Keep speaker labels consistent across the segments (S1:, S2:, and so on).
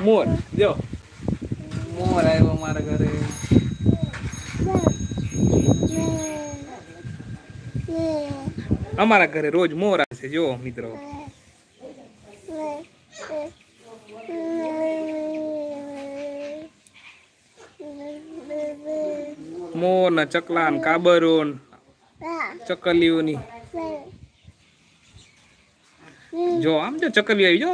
S1: મોર જો. મોર આવ્યો મારા ઘરે. અમારા ઘરે રોજ મોર આવે છે જો મિત્રો. મોર ના ચકલા ને કાબરો ચકલીઓની. જો આમ જો ચકલી આવી જો.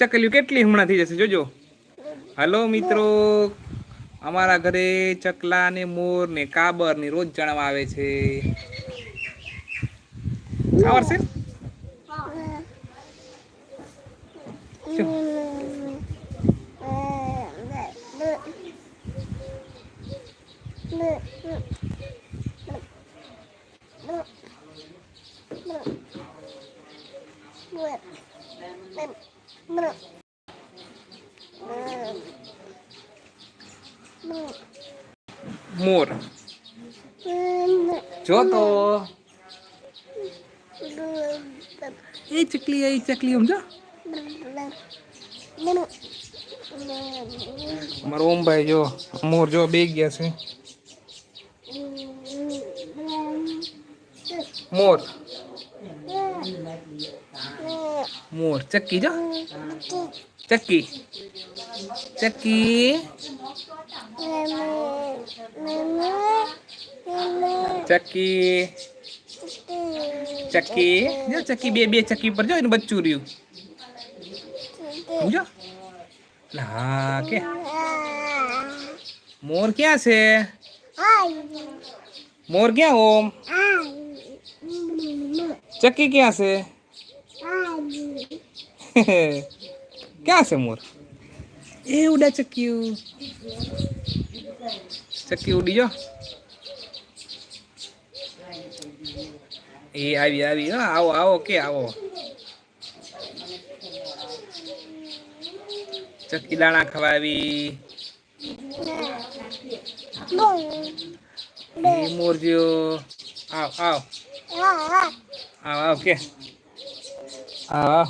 S1: ચકલીઓ કેટલી હમણાં થઈ જશે, જોજો. હલો, મિત્રો. અમારા ઘરે ચકલા ને મોર ને કાબર ને રોજ જણાવવા આવે છે. આવડશે? જો. મોર જો તો એ ચકલી એ ચકલી સમજો મારો ઓમભાઈ જો મોર જો બે ગયા છે મોર મોર ચક્કી જો ચક્કી ચક્કી ચક્કી ચક્કી જો ચક્કી બે બે ચક્કી પર જો એનું બચ્ચું રહ્યું સમજો હા કે મોર ક્યાં છે મોર ક્યાં ઓમ ચક્કી ક્યાં છે ક્યાં છે મોર? એ ઉડા ચક્કી ચક્કી ઉડી જો એ આવી આવી. હા આવો આવો કે આવો. ચક્કી દાણા ખવાવી એ મોરજો આવ આવ. આવ આવ કે. આવ.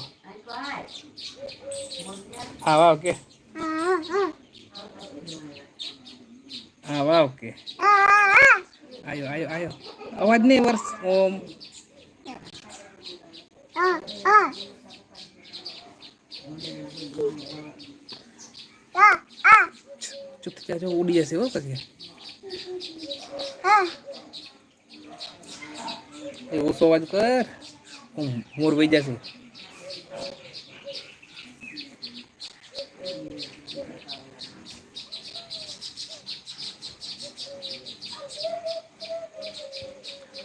S1: આવ આવ આવ કે આવ આવ આયો આયો આયો. અવાજ નહીં વર્ષ ઓમ. ચૂપ ઉડી જશે હો પછી. એ ઓછો અવાજ કર. મોર વહી જશે.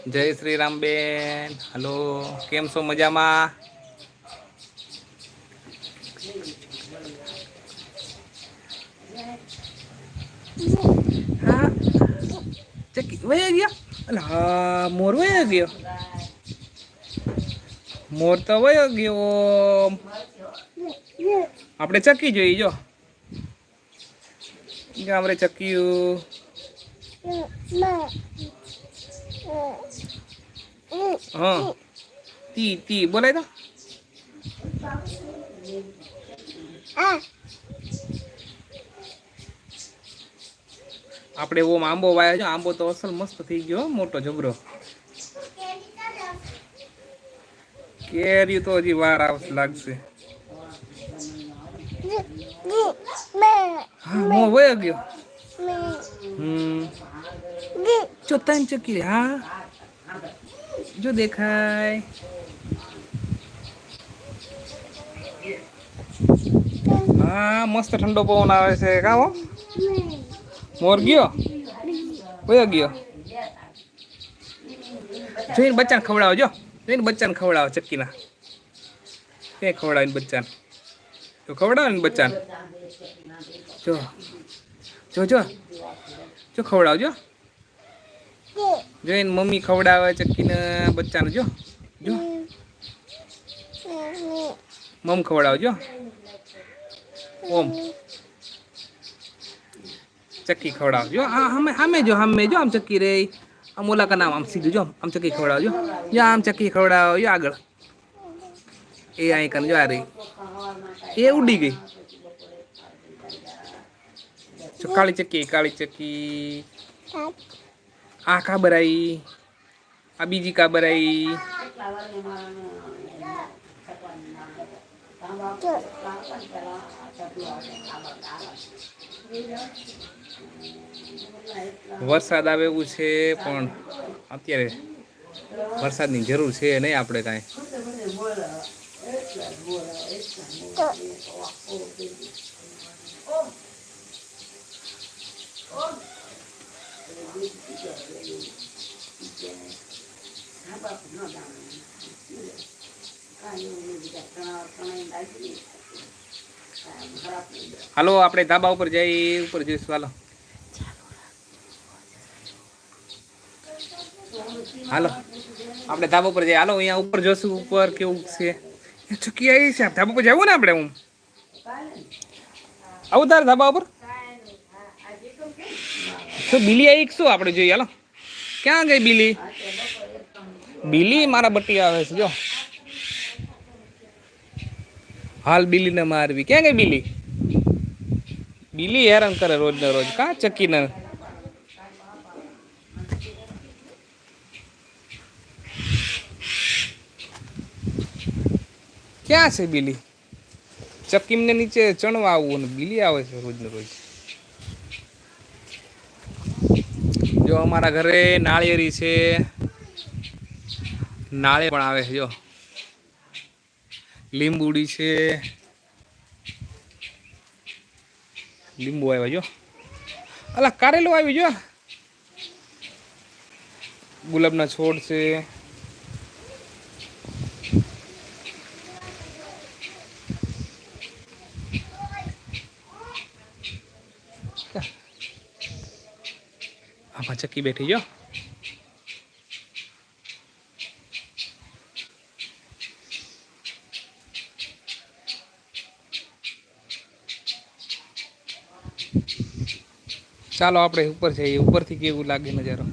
S1: જય શ્રી રામ બેન હલો, કેમ છો મજામાં? હા. વયા ગયો? અને હા, મોર વયા ગયો? મોર તો વયો ગયો. આપણે ચકી જોઈ જો. ગામરે ચક્યું. હા. તી તી બોલાય તો. આપણે ઓમ આંબો વાયો છે. આંબો તો અસલ મસ્ત થઈ ગયો મોટો જબરો. કેરી તો હજી વાર આવશે લાગશે. હા મો વયો ગયો. હમ. જો તન ચકી હા જો દેખાય હા મસ્ત ઠંડો પવન આવે છે કા હો મોર ગયો કયો ગયો જોઈને બચ્ચાને ખવડાવો જો જોઈને બચ્ચાને ખવડાવો ચક્કીના ક્યાંય ખવડાવીને બચ્ચાને તો ખવડાવે ને બચ્ચાને જો જો જો જો ખવડાવજો જોઈને મમ્મી ખવડાવે ચક્કીને બચ્ચાને, જો જો. મમ ખવડાવજો ઓમ. ચક્કી ખવડાવજો આ હમે સામે જો, હમે જો, આમ ચક્કી રે. આમ ઓલા કા નામ આમ સીધું, જો. આમ ચક્કી ખવડાવજો જો. આમ ચક્કી ખવડાવો, જો આગળ. એ અહીં કન, જો આ રહી. એ ઉડી ગઈ. કાળી ચક્કી કાળી ચક્કી. આ કાબર આવી આ બીજી કાબર આવી વરસાદ આવે એવું છે, પણ અત્યારે વરસાદની જરૂર છે નહીં આપણે કાંઈ. હાલો, આપણે ધાબા ઉપર જઈ, ઉપર જઈશું, હાલો. હાલો, આપણે ધાબા ઉપર જઈએ. હાલો, અહીંયા ઉપર જોશું, ઉપર કેવું છે? ચૂકી આવી છે. ધાબા ઉપર જવું ને આપણે હું? આવું તારે ધાબા ઉપર? શું બિલી આવી શું? આપણે જોઈએ, હાલો. ક્યાં ગઈ બિલી? બિલી મારા બટી આવે છે, જો. હાલ બિલીને મારવી. ક્યાં ગઈ બિલી? બિલી હેરાન કરે રોજ ને રોજ. કાં ચકીને? ક્યાં છે બિલી? ચક્કીમને નીચે ચણવા આવવું ને બિલી આવે છે રોજ ને રોજ. જો અમારા ઘરે નાળિયેરી છે. નાળિયેર પણ આવે છે, જો. લીંબુડી છે. લીંબુ આવ્યા, જો. અલા, કારેલું આવી, જો. ગુલાબના છોડ છે. આમાં ચક્કી બેઠી, જો. ચાલો આપણે ઉપર જઈએ. ઉપરથી કેવું લાગે નજારો?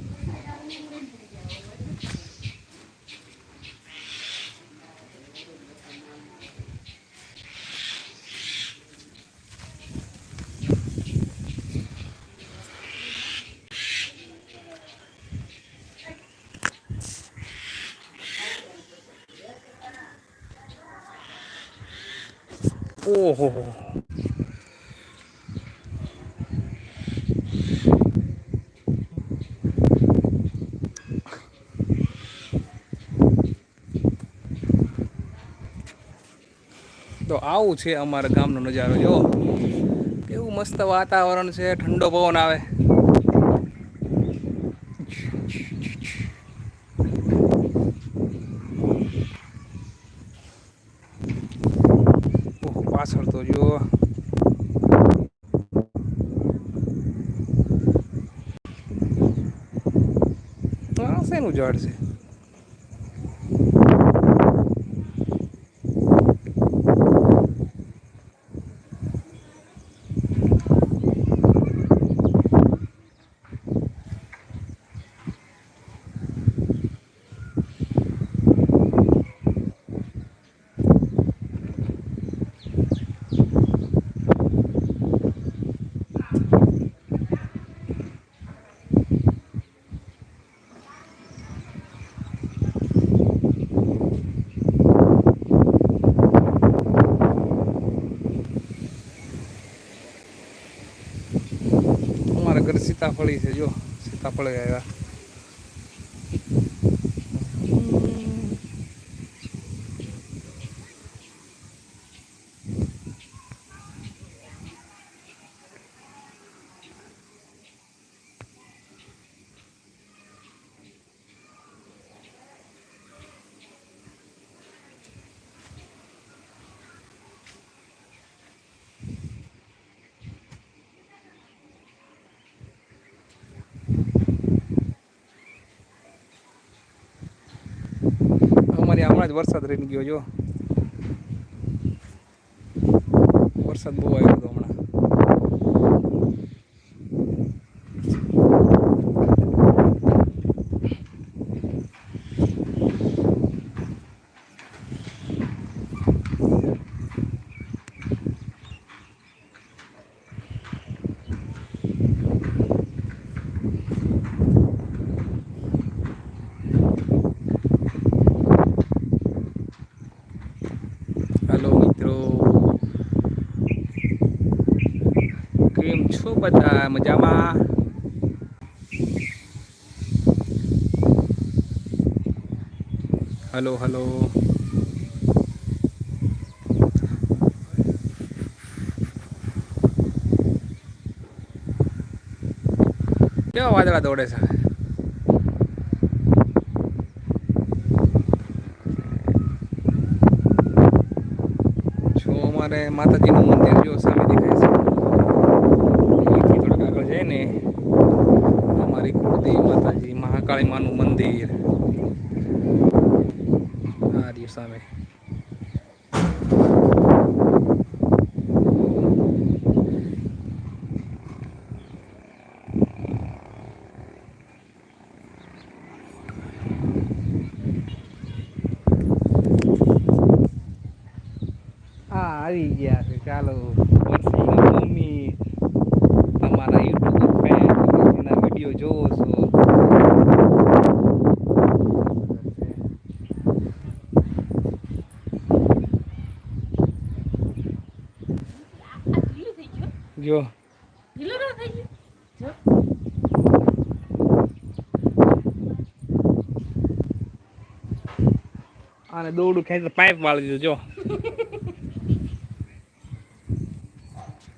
S1: ઓહો. આવું છે અમારા ગામનો નજારો. જો, કેવું મસ્ત વાતાવરણ છે, ઠંડો પવન આવે. પાછળ તો જો. શેનું ઝાડ છે અમારા ઘરે સીતાફળી છે જો સીતાફળી આવ્યા અમારે હમણાં જ વરસાદ રહી ગયો જો. વરસાદ બહુ આવ્યો હતો હમણાં બધા મજામાં હલો હલો કેવા વાદળા દોડે છે જો અમારે માતાજીનું મંદિર જો સામે દેખાય છે અહીંથી થોડાક આગળ જાય ને અમારી કુળદેવી માતાજી મહાકાળી માનું મંદિર આ રહ્યું સામે હા આવી ગયા છે ચાલો વર્ષીના મમ્મી તમારા યુટ્યુબ ફેન એના વીડિયો જોવો છો
S2: લીલું થઈ ગયું
S1: જો
S2: લીલું ના થઈ ગયું જો
S1: આને દોડું ખેંચી પાઇપ વાળી દીધું જો.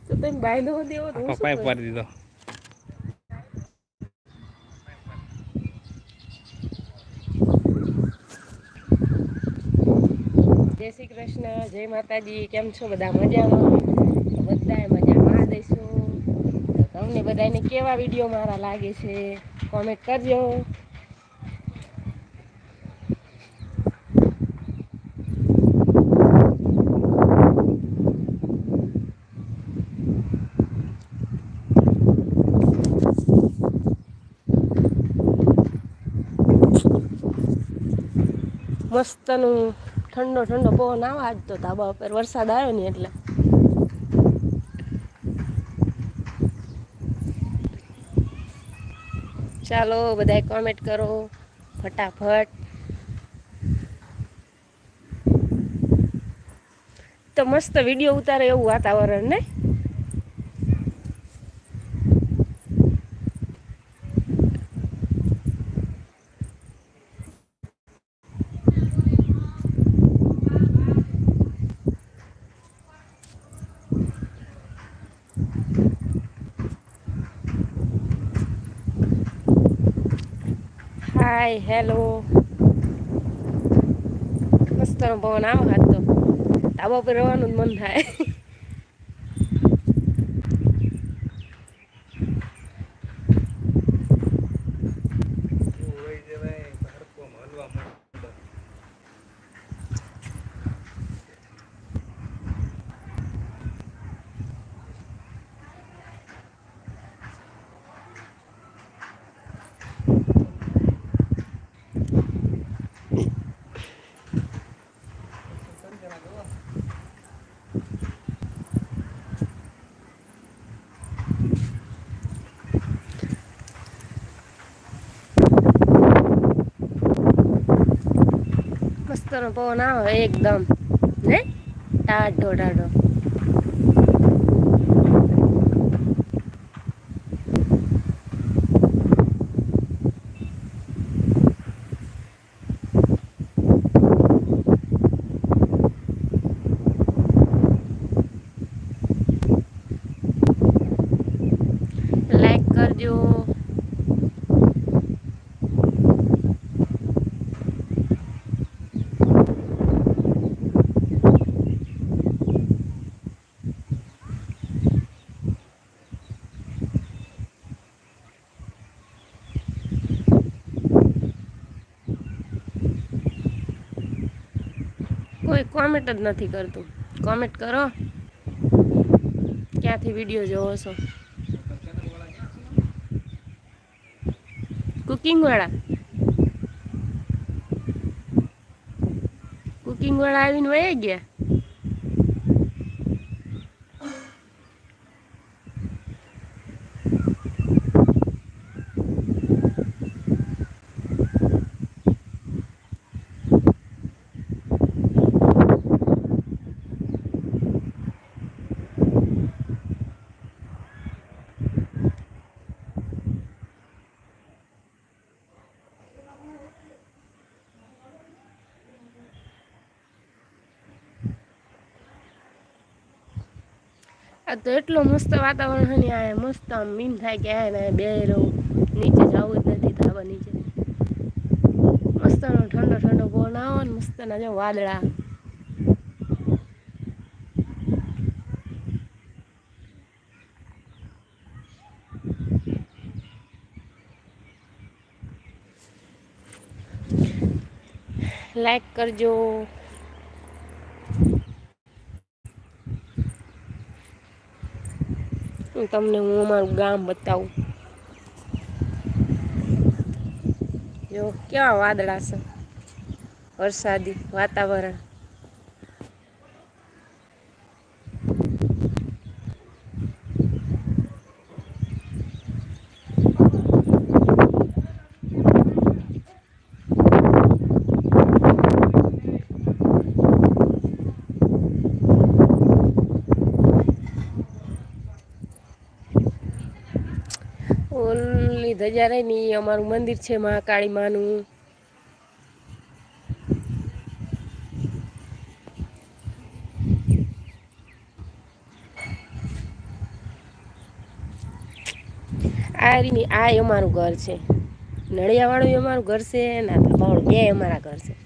S2: તો તમે દેવો તો
S1: પાઇપ વાળી દીધો.
S2: જય શ્રી કૃષ્ણ જય માતાજી કેમ છો? બધા મજામાં? બધા મજામાં દઈશું તમને બધાને કેવા વીડિયો મારા લાગે છે? કોમેન્ટ કરજો. મસ્તનું ઠંડો ઠંડો પવન આવે આજ તો ધાબા ઉપર વરસાદ આવ્યો ને એટલે. ચાલો બધાય કોમેન્ટ કરો, ફટાફટ. તો મસ્ત વીડિયો ઉતારે એવું વાતાવરણ ને? હાય હેલો મસ્ત પવન આવો હાથ તો. ધાબા પર રહેવાનું મન થાય. મસ્તનો પવન આવે એકદમ ને? ટાઢો ટાઢો લાઈક કરજો કોઈ કોમેન્ટ જ નથી કરતું. કોમેન્ટ કરો. ક્યાંથી વીડિયો જોવો છો? કુકિંગ વાળા. કુકિંગ વાળા આવીને વયા ગયા? આ તો એટલો મસ્ત વાતાવરણ છે ને, આ મસ્ત આમ મીન થાય કે આ બે રહું. નીચે જવું જ નથી ધાબા નીચે. મસ્ત ઠંડો ઠંડો પવન આવો ને મસ્ત ના જો વાદળા. લાઈક કરજો. હું તમને હું અમારું ગામ બતાવું. જો કેવા વાદળા છે. વરસાદી વાતાવરણ ઓલી ધજા રહી ને અમારું મંદિર છે મહાકાળી માનું. આ રીની, આ અમારું ઘર છે. નળિયાવાળું અમારું ઘર છે, ને આ બે અમારા ઘર છે.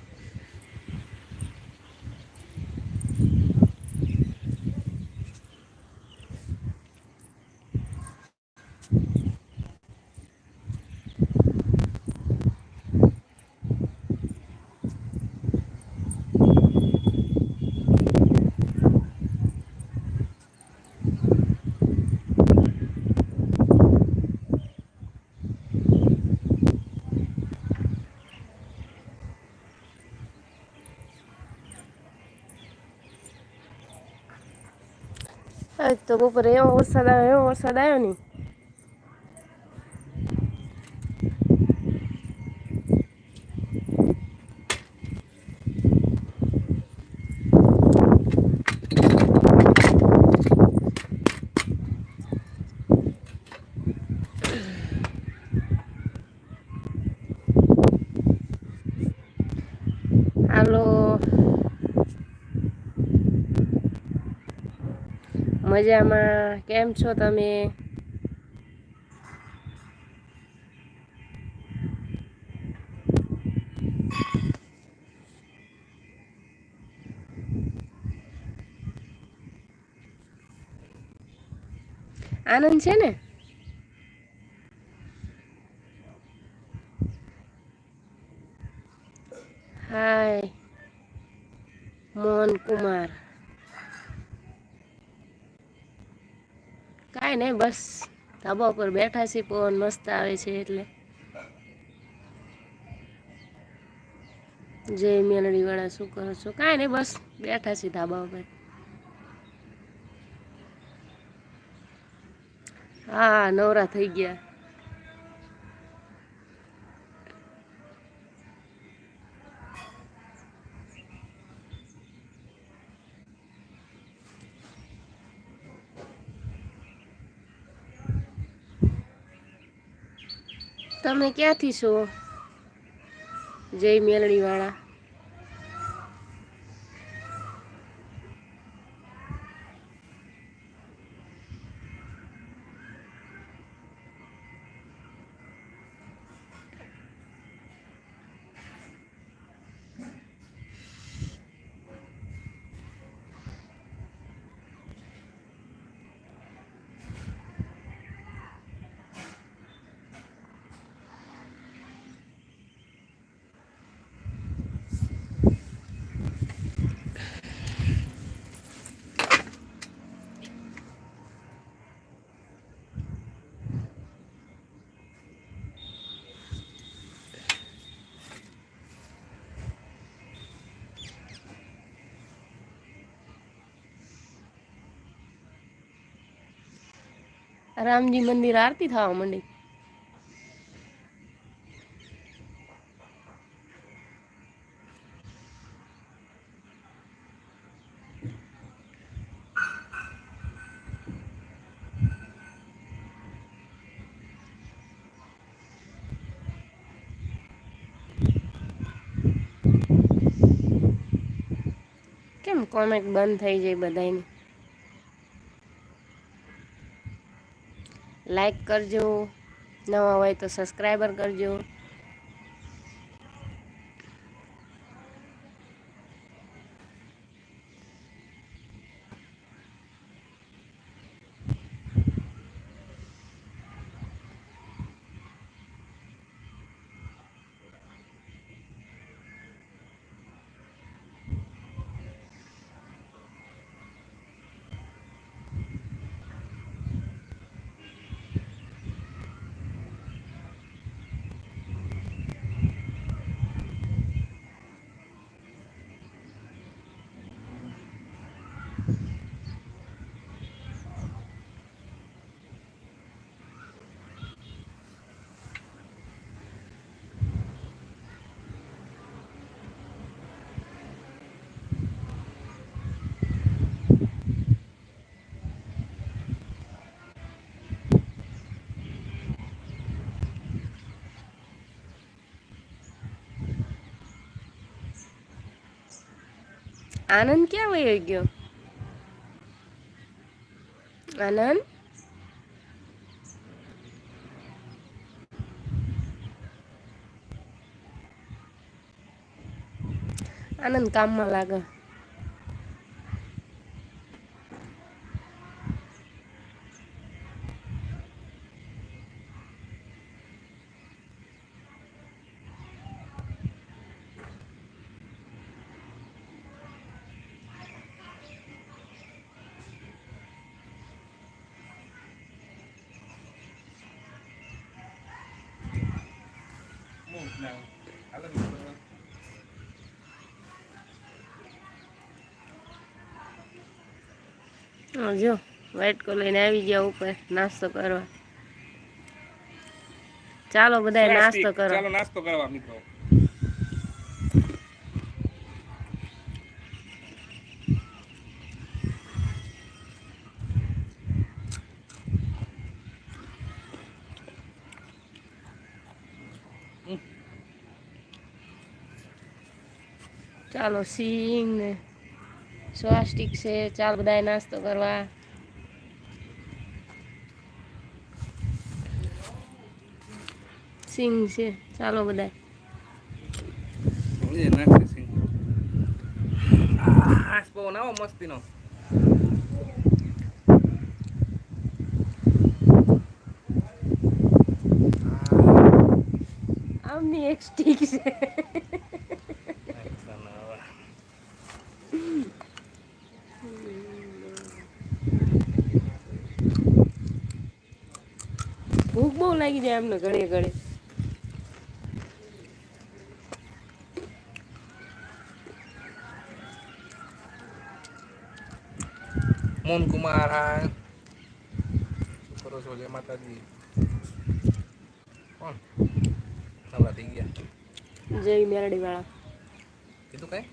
S2: આજ તો બપોરે એવો વરસાદ આવ્યો એવો વરસાદ આવ્યો ને હાલો. મજામાં. કેમ છો તમે? આનંદ છે ને હાય મોહન કુમાર કાંઈ બસ ધાબા ઉપર બેઠા છીએ, પવન મસ્ત આવે છે એટલે. જય મેલડી વાળા શું કરો છો? કાંઈ નહીં, બસ બેઠા છીએ ધાબા ઉપર. હા, નવરા થઈ ગયા. તમે ક્યાંથી છો? જય મેલડી રામજી મંદિર આરતી થવા માંડી. કેમ કોમેન્ટ બંધ થઈ જાય બધાની લાઈક કરજો. નવા હોય તો સબસ્ક્રાઈબર કરજો. આનંદ ક્યાં વયો ગયો? આનંદ? આનંદ કામમાં લાગે હા, જો વ્હાઈટ કોલ લઈને આવી ગયા ઉપર નાસ્તો કરવા. ચાલો બધા નાસ્તો કરો.
S1: ચાલો નાસ્તો કરવા મિત્રો.
S2: ચાલો સિંગ ને સ્વાસ્ટિક છે ચાલો બધાય નાસ્તો કરવા. સિંગ છે ચાલો
S1: બધા આવો મસ્તીનો.
S2: આમની એક સ્ટીક છે ભૂખ બહુ લાગી જાય એમને ઘડે ઘડે
S1: મોહન કુમાર હા. કરો છો જય માતાજી? કોણ? નવરા થઈ ગયા.
S2: જય મેરડી વાળા
S1: કીધું કઈ?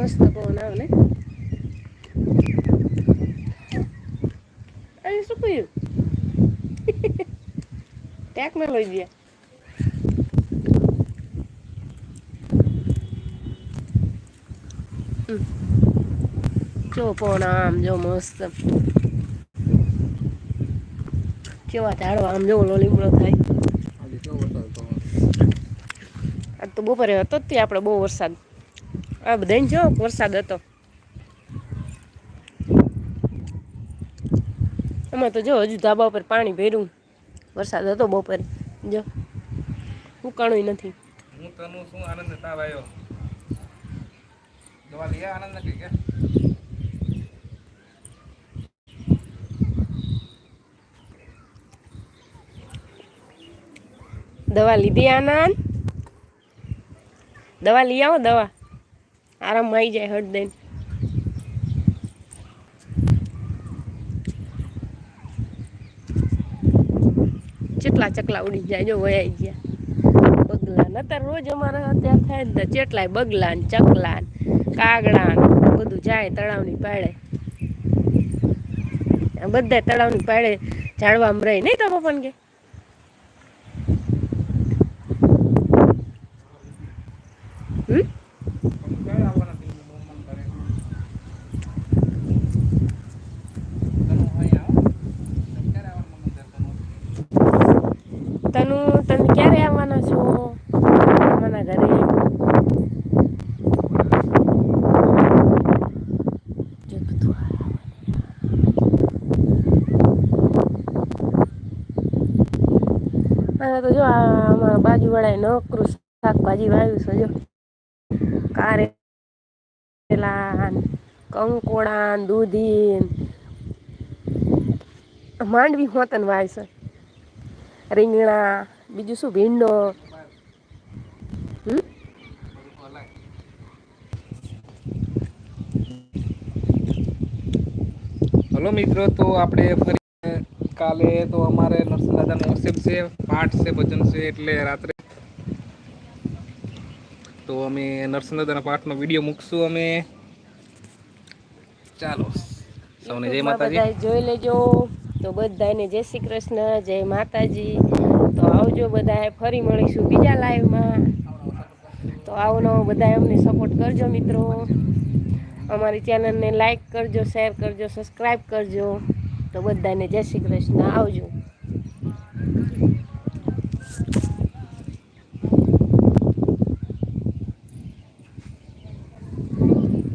S2: મસ્ત પવન આવે ને. શું કહ્યું ટેકનોલોજી જો પવન આમ જો મસ્ત. કેવા ઝાડવા આમ જો લીમડો થાય.
S1: આજે
S2: તો બપોરે હતો જ આપણે બહુ વરસાદ. આ બધાને જો વરસાદ હતો. એમાં તો જો હજુ ધાબા ઉપર પાણી ભેરું વરસાદ હતો બપોરે. જો. ઉકાણું નથી.
S1: હું તનું શું આનંદ તાવ આવ્યો દવા લઈ આનંદ નથી કે?
S2: દવા લીધી આનંદ? દવા લઈ આવો દવા. આરામ આવી જાય હટ દઈને. ચેટલા ચકલા ઉડી જાય, જો વયાઈ ગયા. બગલા નતર રોજ અમારે અત્યારે થાય ને, ચેટલાય બગલા ને, ચકલા ને, કાગડા બધું જાય તળાવની પાડે. બધા તળાવની પાડે ઝાડવામાં રહી નહીં તો પપ્પન કે હમ તનુ તમે ક્યારે આવવાના છો અમારા ઘરે જો બધું આ તો જો અમારા બાજુવાળાએ નોકરું શાકભાજી વાવ્યું છે, જો. કારેલા કંકોડા દૂધી માંડવી હોતન વાય છે. રીંગણા, બીજું શું, ભીંડો.
S1: હલો મિત્રો, તો આપણે કાલે તો અમારે નરસિંહ દાદાનું વર્શિપ છે પાઠ છે ભજન છે એટલે રાત્રે. તો અમે નરસિંહ દાદાના પાઠનો વીડિયો મૂકશું અમે. ચાલો. સૌને જય માતાજી.
S2: જોઈ લેજો. તો બધાને જય શ્રી કૃષ્ણ જય માતાજી. તો આવજો બધાએ ફરી મળીશું બીજા લાઈવમાં. તો આવો નવો બધાએ અમને સપોર્ટ કરજો મિત્રો. અમારી ચેનલને લાઈક કરજો શેર કરજો સબસ્ક્રાઈબ કરજો. તો બધાને જય શ્રી કૃષ્ણ. આવજો.